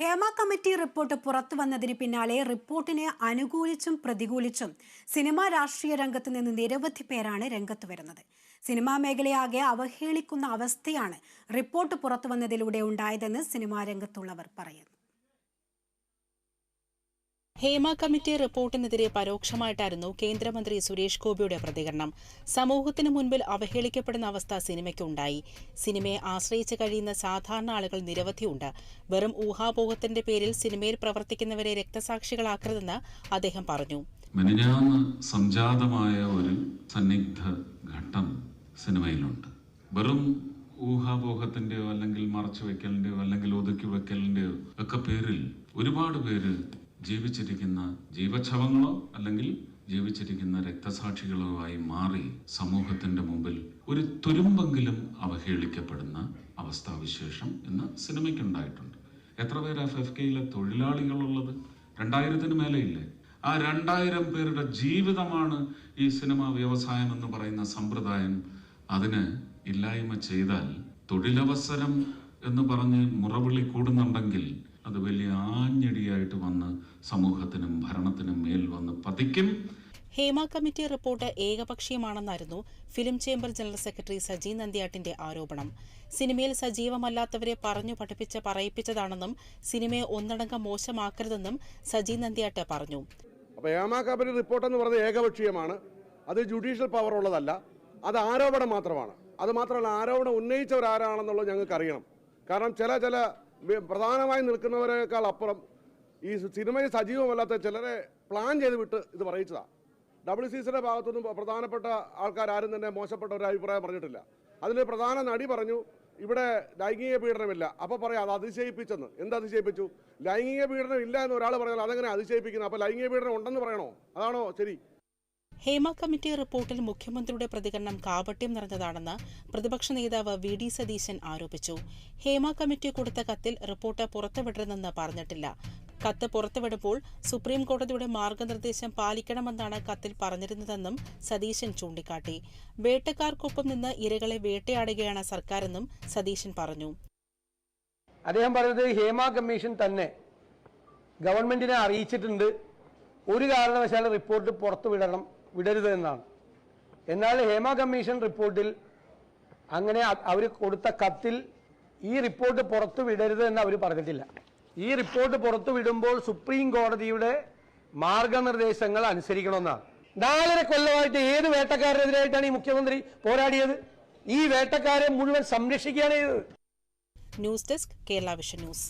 Hema committee report പുറത്തു വന്നതിന് പിന്നാലെ റിപ്പോർട്ടിനെ അനുകൂലിച്ചും പ്രതികൂലിച്ചും സിനിമാ രാഷ്ട്രീയ രംഗത്ത് നിന്ന് നിരവധി പേരാണ് രംഗത്ത് വരുന്നത്. സിനിമാ മേഖലയാകെ അവഹേളിക്കുന്ന അവസ്ഥയാണ് റിപ്പോർട്ട് പുറത്തു വന്നതിലൂടെ ഉണ്ടായതെന്ന് സിനിമാ രംഗത്തുള്ളവർ പറയുന്നു. ഹേമ കമ്മിറ്റി റിപ്പോർട്ടിനെതിരെ പരോക്ഷമായിട്ടായിരുന്നു കേന്ദ്രമന്ത്രി സുരേഷ് ഗോപിയുടെ പ്രതികരണം. സമൂഹത്തിന് മുൻപിൽ അവഹേളിക്കപ്പെടുന്ന അവസ്ഥ സിനിമയ്ക്കുണ്ടായി. സിനിമയെ ആശ്രയിച്ച് കഴിയുന്ന സാധാരണ ആളുകൾ നിരവധിയുണ്ട്. വെറും ഊഹാപോഹത്തിന്റെ പേരിൽ സിനിമയിൽ പ്രവർത്തിക്കുന്നവരെ രക്തസാക്ഷികളാക്കരുതെന്ന് അദ്ദേഹം പറഞ്ഞു. സംജാതമായ ഒരു സന്നിഗ്ധ ഘട്ടം സിനിമയിലുണ്ട്. വെറും ഊഹാപോഹത്തിന്റെയോ അല്ലെങ്കിൽ മറച്ചു വെക്കലിന്റെയോ അല്ലെങ്കിൽ ഒതുക്കി വെക്കലിന്റെയോ ഒക്കെ പേരിൽ ഒരുപാട് പേര് ജീവിച്ചിരിക്കുന്ന ജീവച്ഛവങ്ങളോ അല്ലെങ്കിൽ ജീവിച്ചിരിക്കുന്ന രക്തസാക്ഷികളോ ആയി മാറി സമൂഹത്തിന്റെ മുമ്പിൽ ഒരു തുരുമ്പെങ്കിലും അവഹേളിക്കപ്പെടുന്ന അവസ്ഥാവിശേഷം ഇന്ന് സിനിമയ്ക്കുണ്ടായിട്ടുണ്ട്. എത്ര പേര് എഫ് എഫ് കെയിലെ തൊഴിലാളികളുള്ളത്? രണ്ടായിരത്തിന് മേലെയില്ലേ? ആ രണ്ടായിരം പേരുടെ ജീവിതമാണ് ഈ സിനിമ വ്യവസായം എന്ന് പറയുന്ന സമ്പ്രദായം. അതിന് ഇല്ലായ്മ ചെയ്താൽ തൊഴിലവസരം എന്ന് പറഞ്ഞ് മുറവിളി കൂടുന്നുണ്ടെങ്കിൽ അത് വലിയ ആഞ്ഞടിയായിട്ട് വന്ന് സമൂഹത്തിനും ഭരണത്തിനും മേൽ വന്ന് പതിക്കും. Hema committee report ഏകപക്ഷീയമാണെന്നായിരുന്നു film chamber general secretary Saji നന്ദിയാട്ടിന്റെ ആരോപണം. സിനിമയിൽ സജീവമല്ലാത്തവരെ പറഞ്ഞു പഠിപ്പിച്ച് പറയിപ്പിച്ചതാണെന്നും സിനിമയെ ഒന്നടങ്കം മോശമാക്കരുതെന്നും സജി നന്ദിയാട്ട് പറഞ്ഞു. അപ്പോൾ കമ്മിറ്റി റിപ്പോർട്ട് എന്ന് പറഞ്ഞത് ഏകപക്ഷീയമാണ്. അത് ജുഡീഷ്യൽ പവർ ഉള്ളതല്ല. അത് ആരോപണം മാത്രമാണ്. അത് മാത്രമല്ല ആരോപണം ഉന്നയിച്ചവരാരാണെന്നുള്ളത് ഞങ്ങൾക്ക് അറിയണം കാരണം ചില ചില പ്രധാനമായി നിൽക്കുന്നവരെക്കാൾ അപ്പുറം ഈ സിനിമയിൽ സജീവമല്ലാത്ത ചിലരെ പ്ലാൻ ചെയ്ത് വിട്ട് ഇത് പറയിച്ചതാണ് ഡബ്ല്യു സി സിയുടെ ഭാഗത്തുനിന്നും പ്രധാനപ്പെട്ട ആൾക്കാരും തന്നെ മോശപ്പെട്ട ഒരു അഭിപ്രായം പറഞ്ഞിട്ടില്ല. അതിൽ പ്രധാന നടി പറഞ്ഞു ഇവിടെ ലൈംഗിക പീഡനമില്ല. അപ്പോൾ പറയാം അത് അതിശയിപ്പിച്ചെന്ന്. എന്ത് അതിശയിപ്പിച്ചു? ലൈംഗിക പീഡനം ഇല്ല എന്ന് ഒരാൾ പറഞ്ഞാൽ അതെങ്ങനെ അതിശയിപ്പിക്കുന്നത് അപ്പോൾ ലൈംഗിക പീഡനം ഉണ്ടെന്ന് പറയണോ? അതാണോ ശരി? ഹേമ കമ്മിറ്റി റിപ്പോർട്ടിൽ മുഖ്യമന്ത്രിയുടെ പ്രതികരണം കാപട്യം നിറഞ്ഞതാണെന്ന് പ്രതിപക്ഷ നേതാവ് വി ഡി സതീശൻ ആരോപിച്ചു. ഹേമ കമ്മിറ്റി കൊടുത്ത കത്തിൽ റിപ്പോർട്ട് പുറത്തുവിടരുതെന്ന് പറഞ്ഞിട്ടില്ല. കത്ത് പുറത്തുവിടുമ്പോൾ സുപ്രീം കോടതിയുടെ മാർഗനിർദ്ദേശം പാലിക്കണമെന്നാണ് കത്തിൽ പറഞ്ഞിരുന്നതെന്നും സതീശൻ ചൂണ്ടിക്കാട്ടി. വേട്ടക്കാർക്കൊപ്പം നിന്ന് ഇരകളെ വേട്ടയാടുകയാണ് സർക്കാരെന്നും സതീശൻ പറഞ്ഞു. അദ്ദേഹം പറഞ്ഞത് ഹേമ കമ്മീഷൻ തന്നെ ഗവൺമെന്റിനെ അറിയിച്ചിട്ടുണ്ട്. ഒരു കാരണവശാലും റിപ്പോർട്ട് പുറത്തു വിടണം വിടരുത് എന്നാണ് എന്നാൽ ഹേമ കമ്മീഷൻ റിപ്പോർട്ടിൽ അങ്ങനെ അവർ കൊടുത്ത കത്തിൽ ഈ റിപ്പോർട്ട് പുറത്തു വിടരുത് എന്ന് അവർ പറഞ്ഞിട്ടില്ല. ഈ റിപ്പോർട്ട് പുറത്തു വിടുമ്പോൾ സുപ്രീം കോടതിയുടെ മാർഗനിർദ്ദേശങ്ങൾ അനുസരിക്കണമെന്നാണ്. നാലര കൊല്ലമായിട്ട് ഏത് വേട്ടക്കാരനെതിരായിട്ടാണ് ഈ മുഖ്യമന്ത്രി പോരാടിയത്? ഈ വേട്ടക്കാരെ മുഴുവൻ സംരക്ഷിക്കുകയാണ് ചെയ്തത്. News desk Kerala vision news.